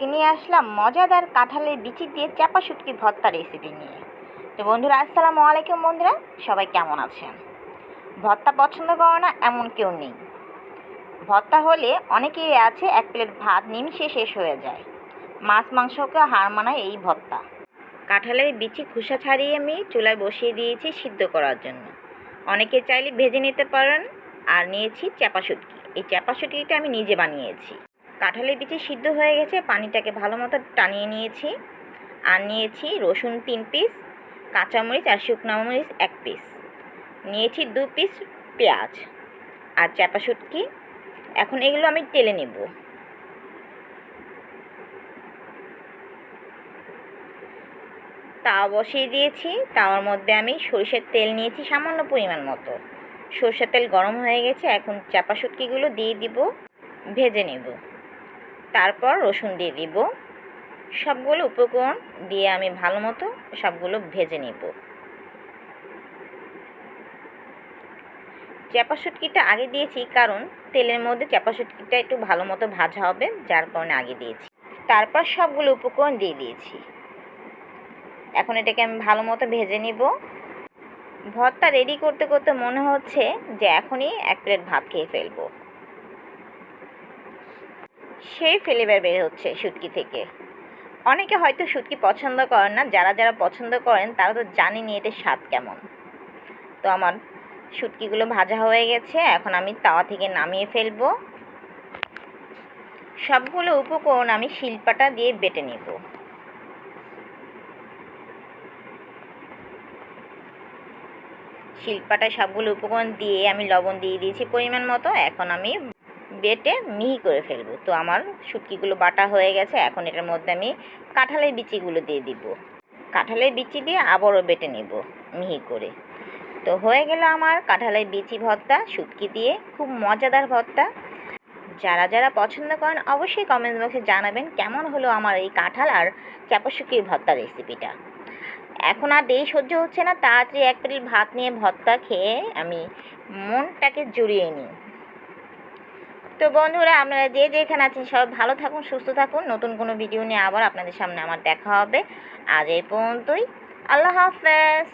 আজকে নিয়ে আসলাম মজাদার কাঁঠালের বিচি দিয়ে চাপা শুটকি ভর্তা রেসিপি নিয়ে। তো বন্ধুরা, আসসালামু আলাইকুম বন্ধুরা, সবাই কেমন আছেন? ভর্তা পছন্দ করে না, এমন কেউ নেই। ভর্তা হলে অনেকেই আছে, এক প্লেট ভাত নিমিশে শেষ হয়ে যায়। মাছ মাংসকে হার মানায় এই ভর্তা। কাঁঠালের বিচি খোসা ছাড়িয়ে আমি চুলায় বসিয়ে দিয়েছি সিদ্ধ করার জন্য। অনেকে চাইলে ভেজে নিতে পারেন, আর নিয়েছি চাপা শুটকি। এই চাপা শুটকিটা আমি নিজে বানিয়েছি। কাঁঠালের বিচি সিদ্ধ হয়ে গেছে, পানিটাকে ভালো মতো টানিয়ে নিয়েছি। আর নিয়েছি রসুন তিন পিস কাঁচামরিচ আর শুকনো মরিচ এক পিস নিয়েছি দু পিস পেঁয়াজ আর চাপা শুটকি। এখন এগুলো আমি তেলে নেব। তাওয়া বসিয়ে দিয়েছি। তাওয়ার মধ্যে আমি সরিষার তেল নিয়েছি সামান্য পরিমাণ মতো। সরষের তেল গরম হয়ে গেছে, এখন চাপা শুটকিগুলো দিয়ে দিব, ভেজে নেব। তারপর রসুন দিয়ে দিব। সবগুলো উপকরণ দিয়ে আমি ভালো মতো সবগুলো ভেজে নেব। চাপা শুটকিটা আগে দিয়েছি, কারণ তেলের মধ্যে চাপা শুটকিটা একটু ভালো মতো ভাজা হবে, যার কারণে আগে দিয়েছি। তারপর সবগুলো উপকরণ দিয়ে দিয়েছি। এখন এটাকে আমি ভালো মতো ভেজে নিব। ভর্তা রেডি করতে করতে মনে হচ্ছে যে এখনই এক প্লেট ভাত খেয়ে ফেলব। সেই ফ্লেভার বের হচ্ছে শুটকি থেকে। অনেকে হয়তো শুটকি পছন্দ করেন না, যারা যারা পছন্দ করেন, তারা তো জানেনি এটার স্বাদ কেমন। তো আমার শুটকিগুলো ভাজা হয়ে গেছে, এখন আমি তাওয়া থেকে নামিয়ে ফেলব। সবগুলো উপকরণ আমি শিল্পাটা দিয়ে বেটে নেব। শিলপাটায় সবগুলো উপকরণ দিয়ে আমি লবণ দিয়ে দিয়েছি পরিমাণ মতো, এখন আমি বেটে মিহি করে ফেলব। তো আমার শুটকিগুলো বাটা হয়ে গেছে, এখন এটার মধ্যে আমি কাঁঠালের বিচিগুলো দিয়ে দিব। কাঁঠালের বিচি দিয়ে আবারও বেটে নেব মিহি করে। তো হয়ে গেল আমার কাঁঠালের বিচি ভর্তা, শুটকি দিয়ে খুব মজাদার ভর্তা। যারা যারা পছন্দ করেন অবশ্যই কমেন্ট বক্সে জানাবেন কেমন হলো আমার এই কাঁঠাল আর চাপা শুটকির ভর্তা রেসিপিটা এখন আর দেরি সহ্য হচ্ছে না, তাড়াতাড়ি এক প্লেট ভাত নিয়ে ভর্তা খেয়ে আমি মনটাকে জুড়িয়ে নিই। তো বন্ধুরা, আপনারা যে যেখানে আছেন সব ভালো থাকুন, সুস্থ থাকুন। নতুন কোনো ভিডিও নিয়ে আবার আপনাদের সামনে আমার দেখা হবে। আজ এই পর্যন্তই। আল্লাহ হাফেজ।